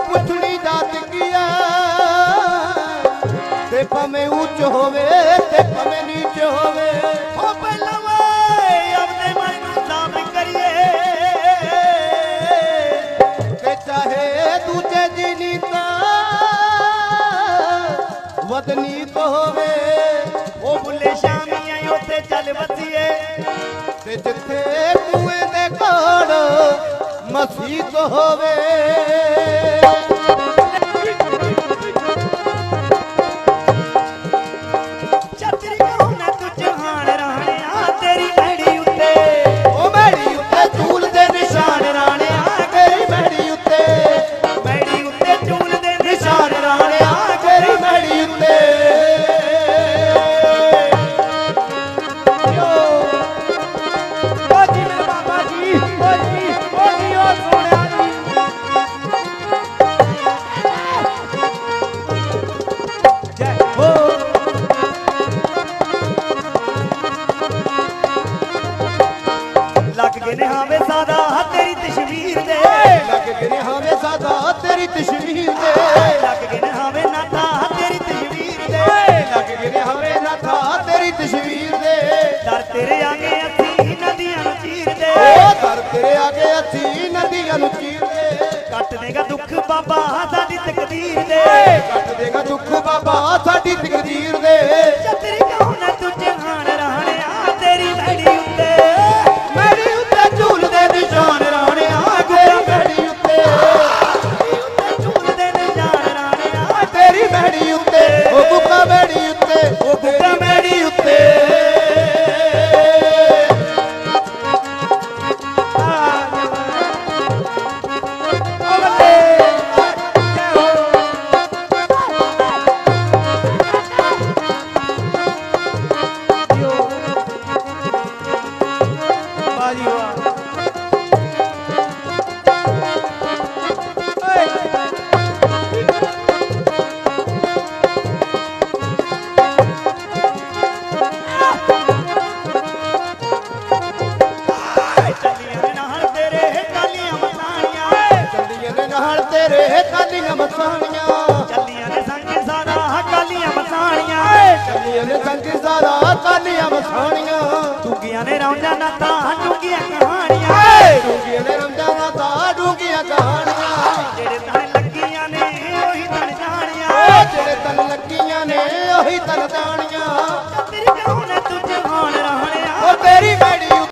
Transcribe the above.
ਪੁੱਛਣੀ ਤੇ ਭਵੇਂ ਹੋਵੇ ਤੇ ਨੀਚ ਹੋਵੇ। ਚਾਹੇ ਦੂਜੇ ਜੀ ਨੀਤਾ ਵਤਨੀ ਹੋਵੇ। ਉਹ ਬੁੱਲੇ ਸ਼ਾਮੀਆਂ ਉੱਥੇ ਚੱਲ ਵਸੀਏ। ਤੇ ਜਿੱਥੇ ਮਸੀਤ ਹੋਵੇ। ਨੇ ਹਾਵੇ ਸਾਦਾ ਤੇਰੀ ਤਸਵੀਰ ਦੇ ਲੱਗ ਗਏ ਹਾਵੇ ਸਾਦਾ ਤੇਰੀ ਤਸ਼ਵੀਰ ਦੇ। ਲੱਗ ਗਏ ਨੇ ਹਾਵੇ ਨਾਤਾ ਤੇਰੀ ਤਸਵੀਰ ਦੇ ਲੱਗ ਗਏ ਹਾਵੇ ਨਾਥਾ ਤੇਰੀ ਤਸ਼ਵੀਰ ਦੇ ਦਰ ਤੇਰੇ ਆਗੇ ਅਸੀਂ ਨਦੀਆਂ ਨੂੰ ਚੀਰਦੇ ਉਹ ਦਰ ਤੇਰੇ ਆਗੇ ਅਸੀਂ ਨਦੀਆਂ ਨੂੰ ਚੀਰਦੇ ਕੱਟ ਦੇਗਾ ਦੁੱਖ ਬਾਬਾ ਸਾਡੀ ਤਕਦੀਰ ਦੇ। ਕੱਟ ਦੇਗਾ ਦੁੱਖ ਬਾਬਾ ਸਾਡੀ ਤਕਦੀਰ ਦੇ। ਛਤਰੀ ਤੇਰੀ ਮੈਡੀ ਉੱਤੇ ਉਹ ਗੁੱਗਾ ਤੇਰੇ ਕਾਲੀਆਂ ਮਸਾਣੀਆਂ ਚੱਲੀਆਂ ਨੇ ਸੰਗ ਸਾਰਾ ਕਾਲੀਆਂ ਮਸਾਣੀਆਂ ਚੱਲੀਆਂ ਨੇ ਸੰਗ ਸਾਰਾ ਕਾਲੀਆਂ ਮਸਾਣੀਆਂ ਟੁੱਗੀਆਂ ਨੇ ਰੌਂਜਾਂ ਨਾ ਤਾਂ ਟੁੱਗੀਆਂ ਕਹਾਣੀਆਂ। ਏ ਡੂੰਗੀਆਂ ਨੇ ਰਮਜਾਨਾ ਦਾ ਡੂੰਗੀਆਂ ਕਹਾਣੀਆਂ। ਜਿਹੜੇ ਤਨ ਲੱਗੀਆਂ ਨੇ ਉਹੀ ਤਨ ਜਾਣੀਆਂ। ਜਿਹੜੇ ਤਨ ਲੱਗੀਆਂ ਨੇ ਉਹੀ ਤਨ ਦਾਣੀਆਂ